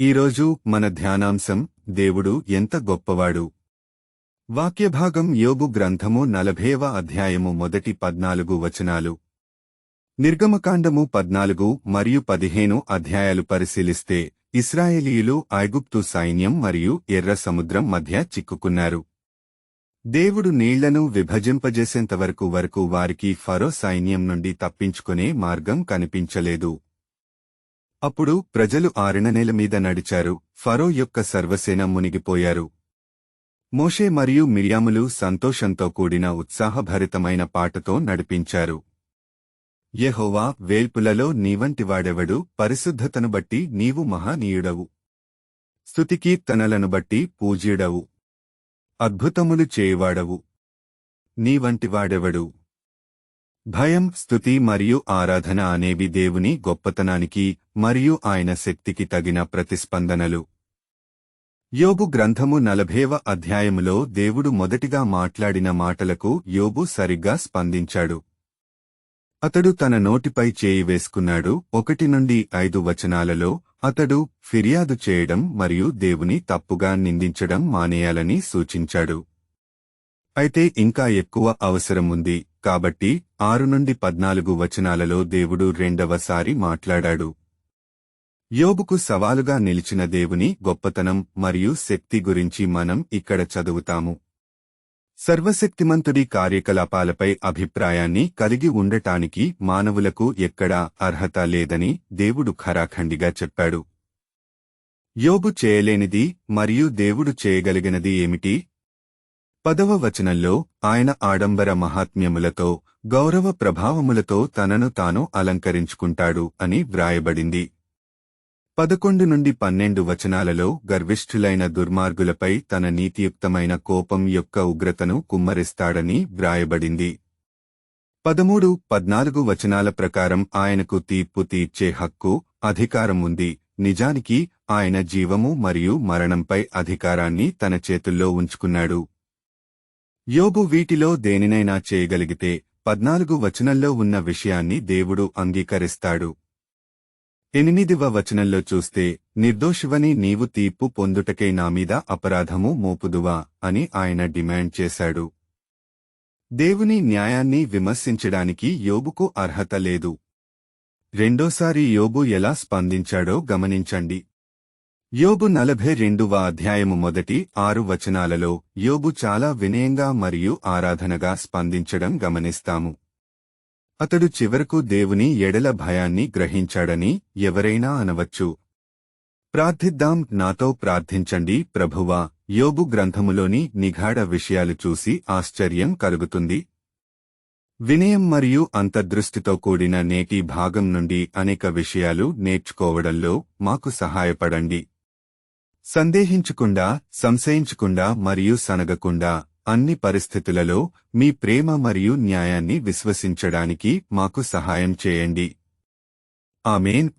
ఈరోజు మన ధ్యానాంశం దేవుడు ఎంత గొప్పవాడు. వాక్యభాగం యోగు గ్రంథము నలభేవ అధ్యాయము మొదటి పద్నాలుగు వచనాలు. నిర్గమకాండము పద్నాలుగు మరియు పదిహేను అధ్యాయాలు పరిశీలిస్తే ఇస్రాయేలీయులు ఐగుప్తు సైన్యం మరియు ఎర్ర సముద్రం మధ్య చిక్కుకున్నారు. దేవుడు నీళ్ళను విభజింపజేసేంతవరకు వరకు వారికి ఫరో సైన్యం నుండి తప్పించుకునే మార్గం కనిపించలేదు. అప్పుడు ప్రజలు ఆరణనేల మీద నడిచారు. ఫరో యొక్క సర్వసేన మునిగిపోయారు. మోషే మరియు మిర్యాములు సంతోషంతో కూడిన ఉత్సాహభరితమైన పాటతో నడిపించారు. యెహోవా వేల్పులలో నీవంటివాడెవడు? పరిశుద్ధతను బట్టి నీవు మహానీయుడవు. స్తుతికీర్తనలను బట్టి పూజ్యుడవు. అద్భుతములు చేయువాడవు. నీవంటివాడెవడు? భయం స్థుతి మరియు ఆరాధన అనేవి దేవుని గొప్పతనానికి మరియు ఆయన శక్తికి తగిన ప్రతిస్పందనలు. యోబు గ్రంథము నలభేవ అధ్యాయములో దేవుడు మొదటిగా మాట్లాడిన మాటలకు యోబు సరిగ్గా స్పందించాడు. అతడు తన నోటిపై చేయి వేసుకున్నాడు. ఒకటి నుండి ఐదు వచనాలలో అతడు ఫిర్యాదు చేయడం మరియు దేవుని తప్పుగా నిందించడం మానేయాలని సూచించాడు. అయితే ఇంకా ఎక్కువ అవసరం ఉంది కాబట్టి ఆరు నుండి పద్నాలుగు వచనాలలో దేవుడు రెండవసారి మాట్లాడాడు. యోగుకు సవాలుగా నిలిచిన దేవుని గొప్పతనం మరియు శక్తి గురించి మనం ఇక్కడ చదువుతాము. సర్వశక్తిమంతుడి కార్యకలాపాలపై అభిప్రాయాన్ని కలిగి ఉండటానికి మానవులకు ఎక్కడా అర్హత లేదని దేవుడు ఖరాఖండిగా చెప్పాడు. యోగు చేయలేనిది మరియు దేవుడు చేయగలిగినది ఏమిటి? పదవ వచనంలో ఆయన ఆడంబర మహాత్మ్యములతో గౌరవ ప్రభావములతో తనను తాను అలంకరించుకుంటాడు అని వ్రాయబడింది. పదకొండు నుండి పన్నెండు వచనాలలో గర్విష్ఠులైన దుర్మార్గులపై తన నీతియుక్తమైన కోపం యొక్క ఉగ్రతను కుమ్మరిస్తాడని వ్రాయబడింది. పదమూడు పద్నాలుగు వచనాల ప్రకారం ఆయనకు తీర్పు తీర్చే హక్కు అధికారం ఉంది. నిజానికి ఆయన జీవము మరియు మరణంపై అధికారాన్ని తన చేతుల్లో ఉంచుకున్నాడు. యోబు వీటిలో దేనినైనా చేయగలిగితే పద్నాలుగు వచనంలో ఉన్న విషయాన్ని దేవుడు అంగీకరిస్తాడు. ఎనిమిదివ వచనంలో చూస్తే నిర్దోషివని నీవు తీర్పు పొందుటకై నామీద అపరాధము మోపుదువా అని ఆయన డిమాండ్ చేశాడు. దేవుని న్యాయాన్ని విమర్శించడానికి యోబుకు అర్హత లేదు. రెండోసారి యోబు ఎలా స్పందించాడో గమనించండి. యోబు నలభై రెండువ అధ్యాయము మొదటి ఆరు వచనాలలో యోబు చాలా వినయంగా మరియు ఆరాధనగా స్పందించడం గమనిస్తాము. అతడు చివరకు దేవుని ఎడల భయాన్ని గ్రహించాడని ఎవరైనా అనవచ్చు. ప్రార్థిద్దాం నాతో ప్రార్థించండి ప్రభువా యోబు గ్రంథములోని నిఘాడ విషయాలు చూసి ఆశ్చర్యం కలుగుతుంది. వినయం మరియు అంతర్దృష్టితో కూడిన నేటి భాగం నుండి అనేక విషయాలు నేర్చుకోవడంలో మాకు సహాయపడండి. సందేహించకుండా సంశయించకుండా మరియు సనగకుండా అన్ని పరిస్థితులలో మీ ప్రేమ మరియు న్యాయాన్ని విశ్వసించడానికి మాకు సహాయం చేయండి. ఆమెన్.